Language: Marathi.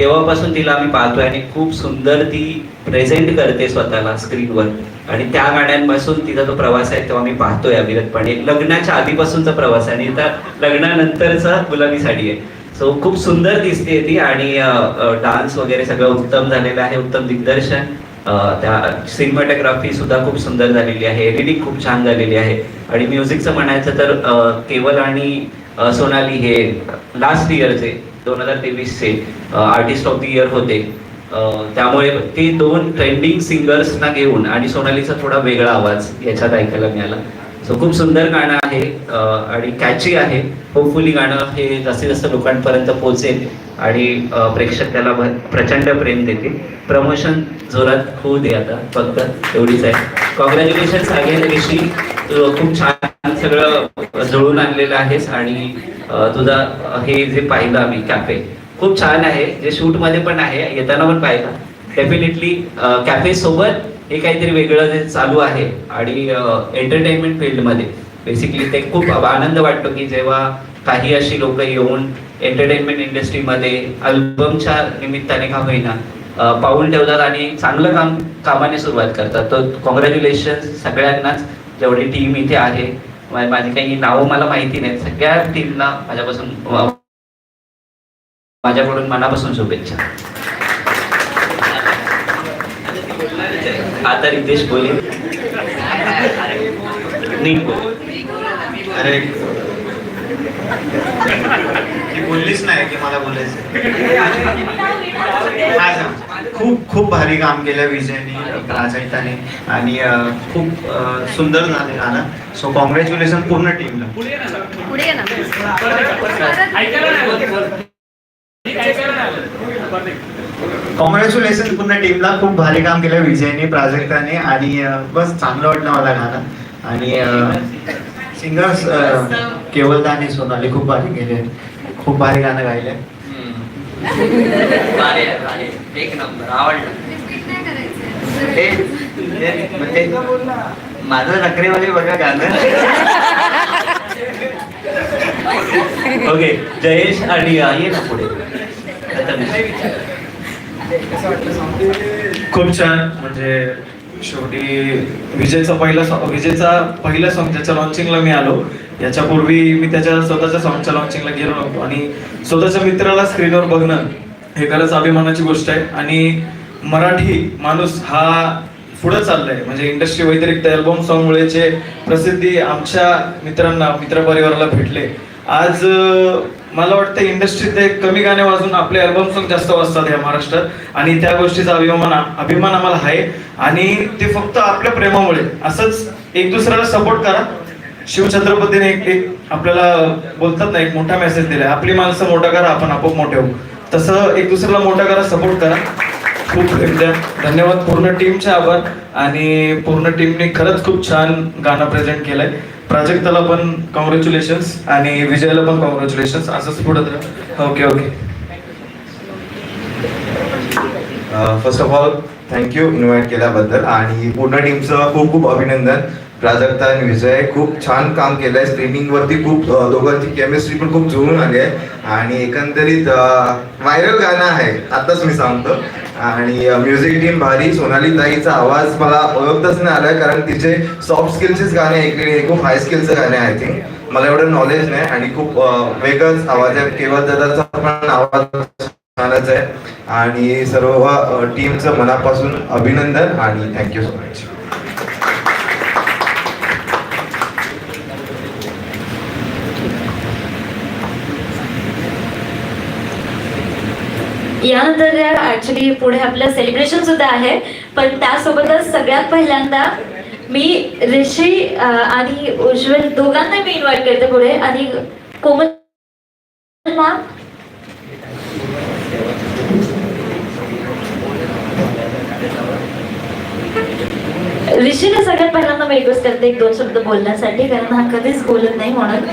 तेव्हापासून तिला आम्ही पाहतोय आणि खूप सुंदर ती प्रेझेंट करते स्वतःला स्क्रीनवर आणि त्या गाण्यांपासून तिचा जो प्रवास आहे तेव्हा मी पाहतोय अविरतपणे. लग्नाच्या आधीपासूनचा प्रवास आहे आणि आता लग्नानंतरचा गुलाबी साडी आहे. सो खूप सुंदर दिसते ती आणि डान्स वगैरे सगळं उत्तम झालेलं आहे उत्तम दिग्दर्शन. त्या सिनेमॅटोग्राफी सुद्धा खूप सुंदर झालेली आहे एडिटिंग खूप छान झालेली आहे. आणि म्युझिकचं म्हणायचं तर केवल आणि सोनाली हे लास्ट इयरचे दोन हजार तेवीसचे आर्टिस्ट ऑफ द इयर होते. त्यामुळे ते दोन ट्रेंडिंग सिंगर्सना घेऊन आणि सोनालीचा थोडा वेगळा आवाज याच्यात ऐकायला मिळाला. सो खूप सुंदर गाणं आहे आणि कॅची आहे. होपफुली गाणं हे जास्तीत जास्त लोकांपर्यंत पोहोचेल आणि प्रेक्षक त्याला प्रचंड प्रेम देतील. प्रमोशन जोरात होऊ दे आता फक्त एवढीच आहे. Congratulation again Rishi. खूप छान सगळं जुळून आणलेलं आहेस आणि तुझा हे जे पाहिलं आम्ही कॅफे खूप छान आहे. जे शूटमध्ये पण आहे येताना पण पाहिलं. डेफिनेटली कॅफे सोबत हे काहीतरी वेगळं जे चालू आहे आणि एंटरटेनमेंट फील्डमध्ये बेसिकली ते खूप आनंद वाटतो की जेव्हा काही अशी लोक येऊन एंटरटेनमेंट इंडस्ट्रीमध्ये अल्बमच्या निमित्ताने का होईना पाऊल ठेवतात आणि चांगलं काम कामाने सुरुवात करतात. तर कॉंग्रॅच्युलेशन सगळ्यांनाच. जेवढी टीम इथे आहे माझी काही नावं मला माहिती नाहीत सगळ्या टीमला माझ्यापासून माझ्याकडून मनापासून शुभेच्छा. आता रितेश बोले. नीट अरे ती बोललीच नाही की मला बोलायचं. खूप खूप भारी काम केलं विजयने प्राजक्ताने आणि खूप सुंदर झाले गाणं. सो कॉंग्रॅच्युलेशन पूर्ण टीमला कॉंग्रॅच्युलेशन पूर्ण टीमला खूप भारी काम केलं विजयने प्राजक्ताने. आणि बस चांगलं वाटलं मला गाणं. आणि सिंगर्स केवलदा आणि सोनाली खूप भारी गेले खूप भारी गाणं गायले एक नंबर आवडलं. ते ते माझं नखरेवाले बघा गाणं. ओके जयेश आणि ये ना पुढे. खूप छान म्हणजे शेवटी विजयचा पहिला सॉ- विजयचा पहिला सॉन्ग ज्याच्या लॉन्चिंगला मी आलो याच्यापूर्वी मी त्याच्या स्वतःच्या सॉन्गच्या लॉन्चिंगला गेलो नव्हतो. आणि स्वतःच्या मित्राला स्क्रीनवर बघणं हे खरंच अभिमानाची गोष्ट आहे. आणि मराठी माणूस हा पुढे चाललाय. म्हणजे इंडस्ट्री व्यतिरिक्त अल्बम सॉन्गमुळे जे प्रसिद्धी आमच्या मित्रांना मित्रपरिवाराला भेटले. आज मला वाटतं इंडस्ट्रीत एक कमी गाणे वाजून आपले अल्बम सॉंग जास्त वाजतात या महाराष्ट्रात. आणि त्या गोष्टीचा अभिमान अभिमान आम्हाला आहे. आणि ते फक्त आपल्या प्रेमामुळे. असंच एक दुसऱ्याला सपोर्ट करा. शिवछत्रपतीने एक एक आपल्याला बोलतात ना एक मोठा मेसेज दिलाय. आपली माणसं मोठा करा आपण आपोआप मोठे होऊ. तसं एक दुसऱ्याला मोठा करा सपोर्ट करा. खूप प्रेम द्या धन्यवाद पूर्ण टीमचे आभार. आणि पूर्ण टीमने खरंच खूप छान गाणं प्रेझेंट केलंय. प्राजक्ताला पण कॉंग्रॅच्युलेशन्स आणि विजयला पण कॉंग्रॅच्युलेशन्स असंच पुढे okay okay first of all thank you invite केल्याबद्दल आणि पूर्ण टीमचं खूप खूप अभिनंदन. प्राजक्ता आणि विजय खूप छान काम केलंय. स्क्रीनिंग वरती खूप दोघांची केमिस्ट्री पण खूप जुळून आली आहे. आणि एकंदरीत व्हायरल गाणं आहे. आताच मी सांगतो. आणि म्युझिक टीम भारी सोनाली ताईचा आवाज मला ओळखतच नाही आलाय कारण तिचे सॉफ्ट स्किलचेच गाणे ऐकले हे खूप हाय स्किलचं गाणे आय थिंक मला एवढं नॉलेज नाही आणि खूप वेगळंच वेगळाच आवाज आहे. केवळ दादाचा पण आवाज छानच आहे. आणि सर्व टीमचं मनापासून अभिनंदन आणि थँक्यू सो मच यानंतर ऍक्च्युली पुढे आपलं सेलिब्रेशन सुद्धा आहे. पण त्यासोबतच सगळ्यात पहिल्यांदा मी ऋषी आणि उज्ज्वल दोघांना मी इन्व्हाइट करते पुढे. आणि कोमल मॅम ऋषीने सगळ्यात पहिल्यांदा मी रिक्वेस्ट करते एक दोन शब्द बोलण्यासाठी कारण हा कधीच बोलत नाही म्हणून.